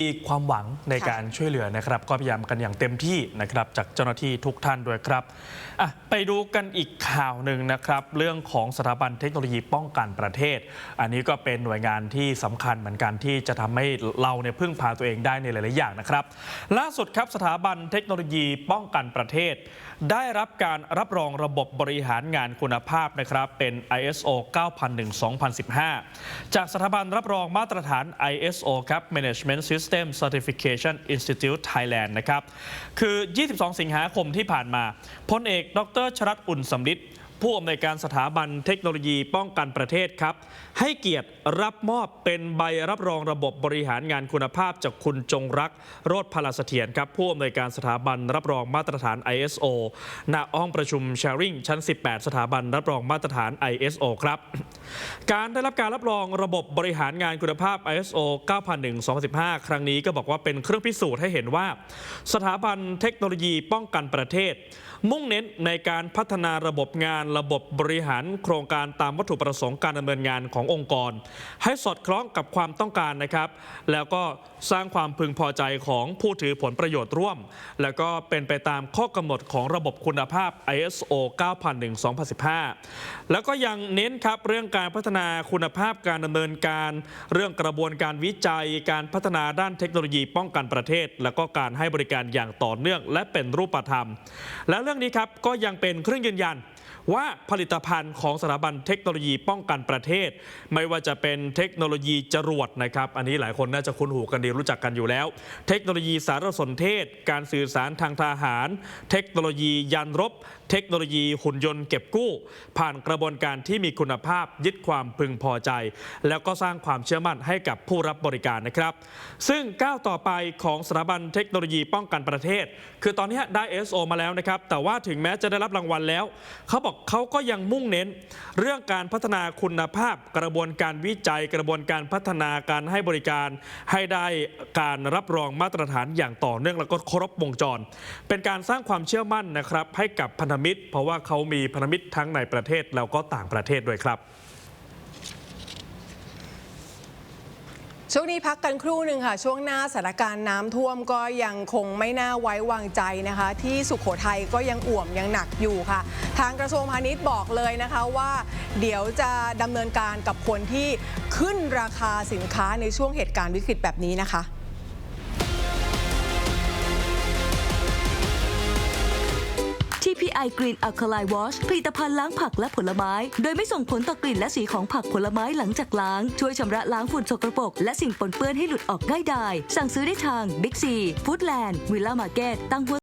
มีความหวังในการช่วยเหลือนะครับ ก็พยายามกันอย่างเต็มที่นะครับ จากเจ้าหน้าที่ทุกท่านด้วยครับอะไปดูกันอีกข่าวหนึ่งนะครับ เรื่องของสถาบันเทคโนโลยีป้องกันประเทศ อันนี้ก็เป็นหน่วยงานที่สำคัญเหมือนกันที่จะทำให้เราเนี่ยพึ่งพาตัวเองได้ในหลาย ๆ อย่างนะครับ ล่าสุดครับสถาบันเทคโนโลยีป้องกันประเทศ ได้รับการรับรองระบบบริหารงานคุณภาพนะครับเป็น ISO 9001-2015 จากสถาบันรับรองมาตรฐาน ISO ครับ Management System System Certification Institute Thailand นะครับ คือ 22 สิงหาคมที่ผ่านมาพลเอก ดร ชรัตอุ่นสำลิด ผู้อำนวยการสถาบันเทคโนโลยีป้องกันประเทศครับ ให้เกียรติรับมอบเป็นใบรับรองระบบบริหารงานคุณภาพจากคุณจงรัก โรธพลาเสถียรครับ ผู้อำนวยการสถาบันรับรองมาตรฐาน ISO ณห้องประชุม Sharing ชั้น 18 สถาบันรับรองมาตรฐาน ISO ครับ การได้รับการรับรองระบบบริหารงานคุณภาพ ISO 9001-2015 ครั้งนี้ก็บอกว่าเป็นเครื่องพิสูจน์ให้เห็นว่า สถาบันเทคโนโลยีป้องกันประเทศ มุ่งเน้นในการพัฒนาระบบงานระบบบริหารโครงการตามวัตถุประสงค์การดำเนินงานขององค์กร ให้สอดคล้องกับความต้องการนะครับ แล้วก็สร้างความพึงพอใจของผู้ถือผลประโยชน์ร่วม แล้วก็เป็นไปตามข้อกำหนดของระบบคุณภาพ ISO 9001-2015 แล้วก็ยังเน้นครับเรื่องการพัฒนาคุณภาพการดำเนินการ เรื่องกระบวนการวิจัยการพัฒนาด้านเทคโนโลยีป้องกันประเทศ แล้วก็การให้บริการอย่างต่อเนื่อง และเป็นรูปธรรม และเรื่องนี้ครับก็ยังเป็นเครื่องยืนยันว่าผลิตภัณฑ์ของสถาบันเทคโนโลยีป้องกันประเทศ ไม่ว่าจะเป็นเทคโนโลยีจรวดนะครับ อันนี้หลายคนน่าจะคุ้นหูกันดีรู้จักกันอยู่แล้ว เทคโนโลยีสารสนเทศ การสื่อสารทางทหาร เทคโนโลยียานรบ เทคโนโลยีหุ่นยนต์เก็บกู้ ผ่านกระบวนการที่มีคุณภาพยึดความพึงพอใจ แล้วก็สร้างความเชื่อมั่นให้กับผู้รับบริการนะครับ ซึ่งก้าวต่อไปของสถาบันเทคโนโลยีป้องกันประเทศ คือตอนนี้ได้ SO มาแล้วนะครับแต่ว่าถึงแม้จะได้รับรางวัลแล้วเขาบอกเขาก็ยังมุ่งเน้น เรื่องการพัฒนาคุณภาพ กระบวนการวิจัย กระบวนการพัฒนาการให้บริการ ให้ได้การรับรองมาตรฐานอย่างต่อเนื่องแล้วก็ครบวงจร เป็นการสร้างความเชื่อมั่นนะครับให้กับพันธมิตร เพราะว่าเขามีพันธมิตรทั้งในประเทศแล้วก็ต่างประเทศด้วยครับ ช่วงนี้พักกันครู่หนึ่งค่ะ ช่วงหน้าสถานการณ์น้ำท่วมก็ยังคงไม่น่าไว้วางใจนะคะ ที่สุขโขทัยก็ยังอ่วมยังหนักอยู่ค่ะ ทางกระทรวงพาณิชย์บอกเลยนะคะว่า เดี๋ยวจะดำเนินการกับคนที่ขึ้นราคาสินค้าในช่วงเหตุการณ์วิกฤตแบบนี้นะคะ API Green Alkaline Wash ผลิตภัณฑ์ล้างผักและผลไม้ โดยไม่ส่งผลต่อกลิ่นและสีของผักผลไม้หลังจากล้าง ช่วยชำระล้างฝุ่นสกปรกและสิ่งปนเปื้อนให้หลุดออกง่ายดายสั่งซื้อได้ทาง Big C Foodland Villa Market ตั้งหัว